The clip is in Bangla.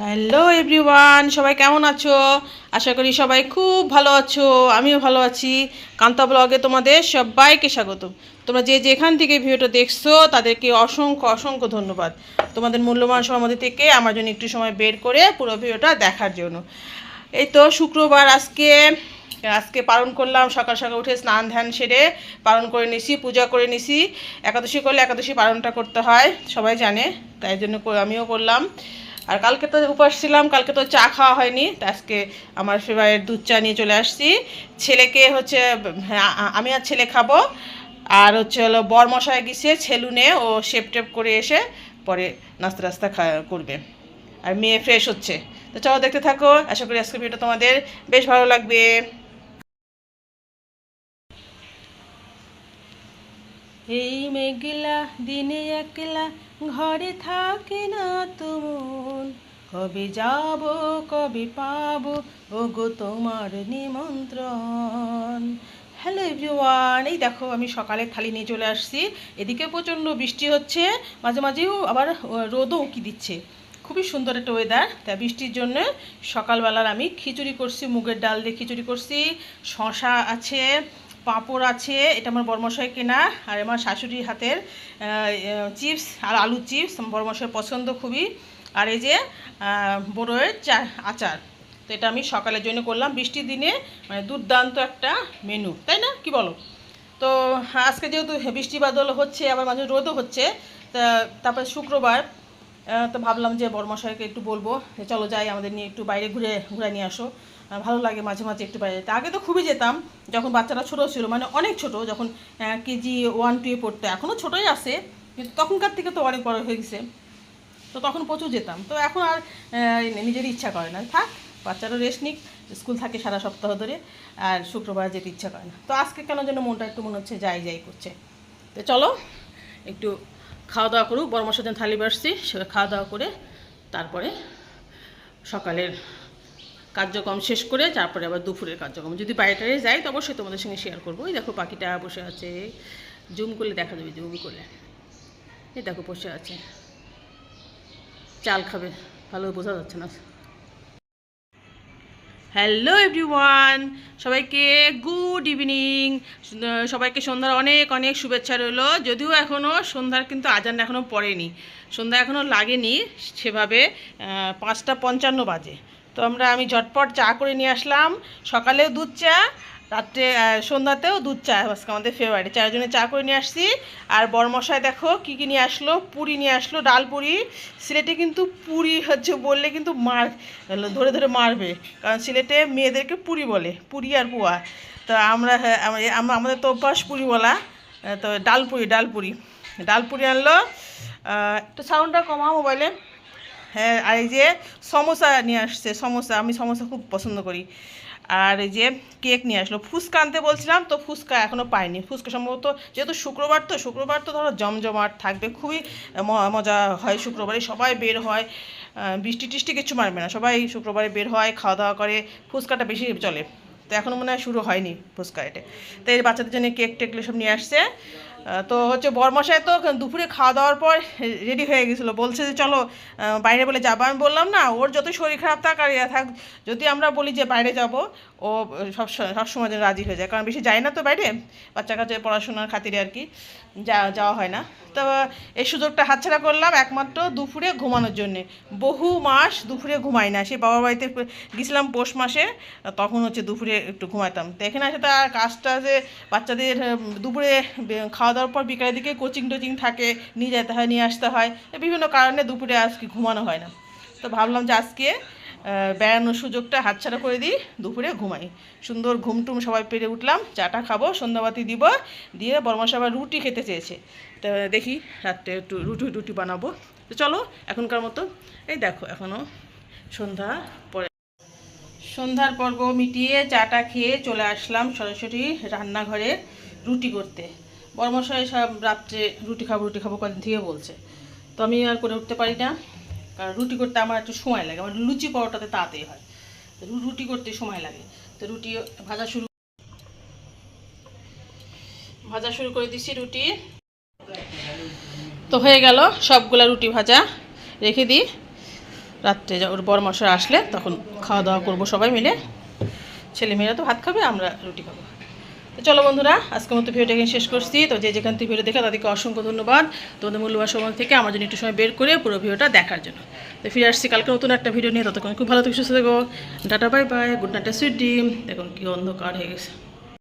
হ্যালো এভরিওয়ান সবাই কেমন আছো? আশা করি সবাই খুব ভালো আছো। আমিও ভালো আছি। কান্তা ব্লগে তোমাদের সবাইকে স্বাগত তোমরা যে যেখান থেকে ভিডিওটা দেখছ, তাদেরকে অসংখ্য অসংখ্য ধন্যবাদ। তোমাদের মূল্যবান সময় থেকে আমার জন্য একটু সময় বের করে পুরো ভিডিওটা দেখার জন্য। এই তো শুক্রবার আজকে আজকে পালন করলাম, সকাল সকাল উঠে স্নান ধ্যান সেরে পালন করে নিছি, পূজা করে নিছি। একাদশী করলে একাদশী পালনটা করতে হয়, সবাই জানে, তাই জন্য আমিও করলাম। আর কালকে তো উপাস ছিলাম কালকে তো চা খাওয়া হয়নি আজকে আমার ফেভারিট দুধ চা নিয়ে চলে আসছি। ছেলেকে হচ্ছে হ্যাঁ, আমি আর ছেলে খাব। আর হচ্ছে হলো বর মশাই গেছে ছেলুনে ও শেপ টেপ করে এসে পরে নাস্তা রাস্তা করবে। আর মেয়ে ফ্রেশ হচ্ছে। তো চলো দেখতে থাকো আশা করি আজকে ভিডিওটা তোমাদের বেশ ভালো লাগবে। এই মেঘলা দিনে একলা ঘরে থাকে না তুমন কবে যাব, কবে পাব? ও গো তোমার নিমন্ত্রণ। হ্যালো এভরিওয়ান এই দেখো আমি সকালে থালি নিয়ে চলে আসছি। এদিকে প্রচণ্ড বৃষ্টি হচ্ছে, মাঝে মাঝেও আবার রোদও উঁকি দিচ্ছে। খুবই সুন্দর একটা ওয়েদার তা বৃষ্টির জন্য সকালবেলার আমি খিচুড়ি করছি, মুগের ডাল দিয়ে খিচুড়ি করছি। শশা আছে, পাঁপড় আছে, এটা আমার বরমশাই কেনা, আর আমার শাশুড়ির হাতের চিপস আর আলু চিপস, আমার বরমশাই পছন্দ খুবই। আর এই যে বড়োয়ের চা, আচার। তো এটা আমি সকালের জন্য করলাম। বৃষ্টির দিনে মানে দুর্দান্ত একটা মেনু তাই না? কি বলো? তো আজকে যেহেতু বৃষ্টি বাদল হচ্ছে, আবার মাঝে রোদও হচ্ছে তারপরে শুক্রবার তো ভাবলাম যে বড়মশাইকে একটু বলব যে চলো যাই, আমাদের নিয়ে একটু বাইরে ঘুরে ঘুরে নিয়ে আসো। ভালো লাগে মাঝে মাঝে একটু বাইরে। যেতে আগে তো খুবই যেতাম, যখন বাচ্চারা ছোটো ছিল মানে অনেক ছোট, যখন কেজি ওয়ান টুয়ে পড়তো এখনও ছোটোই আছে, কিন্তু তখনকার থেকে তো অনেক বড় হয়ে গেছে। তো তখন প্রচুর যেতাম। তো এখন আর নিজের ইচ্ছা করে না। থাক, বাচ্চারও রেস্ট নিক স্কুল থাকে সারা সপ্তাহ ধরে, আর শুক্রবার যেতে ইচ্ছা করে না। তো আজকে কেন যেন মনটা একটু মনে হচ্ছে যাই যাই করছে। তো চলো, একটু খাওয়া দাওয়া করুক জন্য থালি বাসছি সেটা খাওয়া দাওয়া করে তারপরে সকালের কার্যক্রম শেষ করে তারপরে আবার দুপুরের কার্যক্রম। যদি বাইরে যাই, তো অবশ্যই তোমাদের সঙ্গে শেয়ার করব। এই দেখো পাখিটা বসে আছে, জুম করলে দেখা যাবে, জুম করলে এই দেখো বসে আছে। চাল খাবে, ভালো বোঝা যাচ্ছে না। হ্যালো এভরিওয়ান সবাইকে গুড ইভিনিং সবাইকে সন্ধ্যার অনেক অনেক শুভেচ্ছা রইল। যদিও এখনও সন্ধ্যার কিন্তু আজান এখনও পড়েনি। সন্ধ্যা এখনও লাগেনি সেভাবে পাঁচটা পঞ্চান্ন বাজে। তো আমরা আমি ঝটপট চা করে নিয়ে আসলাম। সকালেও দুধ চা রাত্রে সন্ধ্যাতেও দুধ চা আজকে আমাদের ফেভারিট চারজনে চা করে নিয়ে আসছি। আর বরমশাই দেখো কী কী নিয়ে আসলো? পুরি নিয়ে আসলো ডাল পুরি। সিলেটে কিন্তু পুরি হচ্ছে বললে কিন্তু মার ধরে ধরে মারবে। কারণ সিলেটে মেয়েদেরকে পুরি বলে পুরি আর পুয়া। তো আমরা হ্যাঁ, আমাদের তো অভ্যাস পুরি বলা। তো ডাল পুরি ডাল পুরি। ডাল পুরি আনলো। একটু সাউন্ডটা কমা মোবাইলে হ্যাঁ আর এই যে সমোসা নিয়ে আসছে সমোসা আমি সমোসা খুব পছন্দ করি। আর এই যে কেক নিয়ে আসলো। ফুচকা আনতে বলছিলাম, তো ফুচকা এখনও পাইনি। ফুচকা সম্ভবত যেহেতু শুক্রবার, তো শুক্রবার তো ধরো জমজমাট থাকবে, খুবই মজা হয় শুক্রবারে, সবাই বের হয়। বৃষ্টি টিষ্টি কিছু মারবে না, সবাই শুক্রবারে বের হয় খাওয়া দাওয়া করে, ফুচকাটা বেশি চলে। তো এখনও মনে হয় শুরু হয়নি ফুচকা এটা তো এই বাচ্চাদের জন্য কেক টেক সব নিয়ে আসছে। তো হচ্ছে বরমশাই তো দুপুরে খাওয়া দাওয়ার পর রেডি হয়ে গেছিল। বলছে যে, চলো বাইরে বলে যাব। আমি বললাম, না, ওর যত শরীর খারাপ থাক আর থাক, যদি আমরা বলি যে বাইরে যাব ও সব সবসময় যেন রাজি হয়ে যায়। কারণ বেশি যায় না তো বাইরে বাচ্চা কাছে পড়াশোনার খাতিরে আর কি যাওয়া হয় না। তো, এই সুযোগটা হাতছাড়া করলাম একমাত্র দুপুরে ঘুমানোর জন্যে। বহু মাস দুপুরে ঘুমাই না। সে বাবা বাড়িতে গেছিলাম পৌষ মাসে, তখন হচ্ছে দুপুরে একটু ঘুমাইতাম। তো এখানে আসে তার কাজটা যে বাচ্চাদের দুপুরে খাওয়া দাওয়ার পর বিকালের দিকে কোচিং টোচিং থাকে, নিয়ে যেতে হয়, নিয়ে আসতে হয় বিভিন্ন কারণে দুপুরে আজকে ঘুমানো হয় না। তো ভাবলাম যে আজকে বেড়ানোর সুযোগটা হাতছাড়া করে দিই, দুপুরে ঘুমাই। সুন্দর ঘুমটুম সবাই পেরে উঠলাম, চাটা খাব, সন্ধ্যাবাতি দিব, দিয়ে বরমাস আবার রুটি খেতে চেয়েছে। তো দেখি রাত্রে একটু রুটি রুটি বানাবো। তো চলো, এখনকার মতো, এই দেখো এখনও সন্ধ্যা পরে। সন্ধ্যার পর্ব মিটিয়ে চাটা খেয়ে চলে আসলাম সরাসরি রান্নাঘরে রুটি করতে। বর্মশাই সব রাত্রে রুটি খাব রুটি খাব কদিন থেকে বলছে। তো আমি আর করে উঠতে পারি না। কারণ রুটি করতে আমার একটু সময় লাগে, আমার লুচি পরোটাতে তাড়াতাড়ি হয়। রুটি করতে সময় লাগে। তো রুটি ভাজা শুরু ভাজা শুরু করে দিছি রুটি। তো হয়ে গেল, সবগুলা রুটি ভাজা রেখে দিই। রাত্রে ওর বড় মশাই আসলে তখন খাওয়া দাওয়া করব সবাই মিলে। ছেলেমেয়েরা তো ভাত খাবে, আমরা রুটি খাব। তো চলো বন্ধুরা, আজকের মতো ভিডিওটা এখানে শেষ করছি। তো যে যেখান থেকে ভিডিও দেখে তাদেরকে অসংখ্য ধন্যবাদ। তোমাদের মূল্যবান সময় থেকে আমার জন্য একটু সময় বের করে পুরো ভিডিওটা দেখার জন্য। তো ফিরে আসছি কালকে নতুন একটা ভিডিও নিয়ে। ততক্ষণ খুব ভালো থেকে, সুস্থ থাকো। Tata bye bye. Good night, sweet dream. দেখুন কি অন্ধকার হয়ে গেছে।